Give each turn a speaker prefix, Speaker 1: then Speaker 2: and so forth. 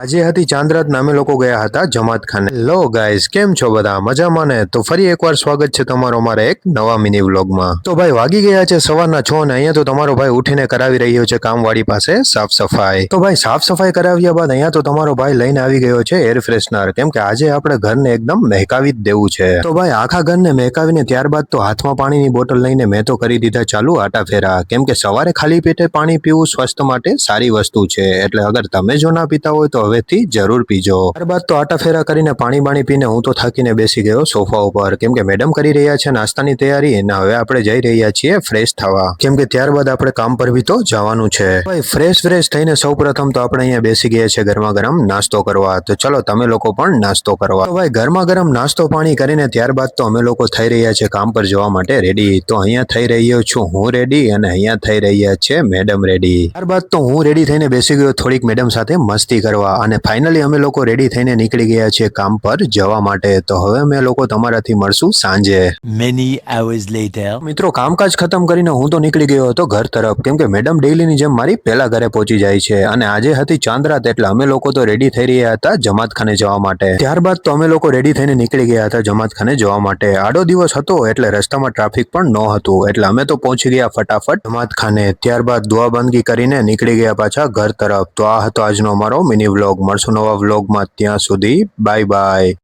Speaker 1: આજે હતી ચાંદરાત નામે લોકો ગયા હતા જમાત ખાને. લો ગાઈઝ કેમ છો બધા? મજામાં ને? તો ફરી એકવાર સ્વાગત છે તમારો મારા એક નવા મિની વ્લોગમાં તો ભાઈ વાગી ગયા છે સવારના છ ને અહીંયા તો તમારો ભાઈ ઉઠીને કરાવી રહ્યો છે કામવાળી પાસે સાફ સફાઈ. તો ભાઈ સાફ સફાઈ કરાવ્યા બાદ અહીંયા તો તમારો ભાઈ લઈને આવી ગયો છે એર ફ્રેશનર કેમ કે આજે આપણે ઘરને એકદમ મહેકાવી જ દેવું છે. તો ભાઈ આખા ઘરને મહેકાવીને ત્યારબાદ તો હાથમાં પાણીની બોટલ લઈને મેં તો કરી દીધા ચાલુ આટા ફેરા. કેમ કે સવારે ખાલી પેટે પાણી પીવું સ્વાસ્થ્ય માટે સારી વસ્તુ છે. એટલે અગર તમે જો ના પીતા હોય તો હવેથી જરૂર પીજો. ત્યારબાદ તો આટા ફેરા કરીને પાણી બાણી પીને હું તો થાકીને બેસી ગયો સોફા ઉપર. કેમ કે મેડમ કરી રહ્યા છે નાસ્તાની તૈયારી અને હવે આપણે જઈ રહ્યા છીએ ફ્રેશ થવા. કેમ કે ત્યારબાદ આપણે કામ પર બી તો જવાનું છે. ભાઈ, ફ્રેશ ફ્રેશ થઈને સૌ પ્રથમ તો આપણે અહીંયા બેસી ગયા છે ગરમા ગરમ નાસ્તો કરવા. તો ચલો, તમે લોકો પણ નાસ્તો કરવા. ભાઈ, ગરમા ગરમ નાસ્તો પાણી કરીને ત્યારબાદ તો અમે લોકો થઈ રહ્યા છે કામ પર જવા માટે રેડી તો અહીંયા થઈ રહ્યો છું હું રેડી અને અહીંયા થઈ રહ્યા છે મેડમ રેડી ત્યારબાદ તો હું રેડી થઈને બેસી ગયો થોડીક મેડમ સાથે મસ્તી કરવા. અને ફાઇનલી અમે લોકો રેડી થઈને નીકળી ગયા છીએ કામ પર જવા માટે. તો હવે અમે લોકો તમારાથી મળશું સાંજે.
Speaker 2: Many hours later.
Speaker 1: મિત્રો કામકાજ ખતમ કરીને હું તો નીકળી ગયો હતો ઘર તરફ. કેમ કે મેડમ ડેઈલીની જેમ મારી પહેલા ઘરે પહોંચી જાય છે. અને આજે હતી ચાંદ્રાત એટલે અમે લોકો તો રેડી થઈ રહ્યા હતા જમાતખાને જવા માટે. ત્યારબાદ તો અમે લોકો રેડી થઈને નીકળી ગયા હતા જમાતખાને જવા માટે. આડો દિવસ હતો એટલે રસ્તામાં ટ્રાફિક પણ ન હતું. એટલે અમે તો પહોંચી ગયા ફટાફટ જમાતખાને. ત્યારબાદ દુઆ બંદગી કરીને નીકળી ગયા પાછા ઘર તરફ. તો આ હતો આજનો અમારો મિની વ્લોગ મળશું નવા વ્લોગમાં ત્યાં સુધી બાય બાય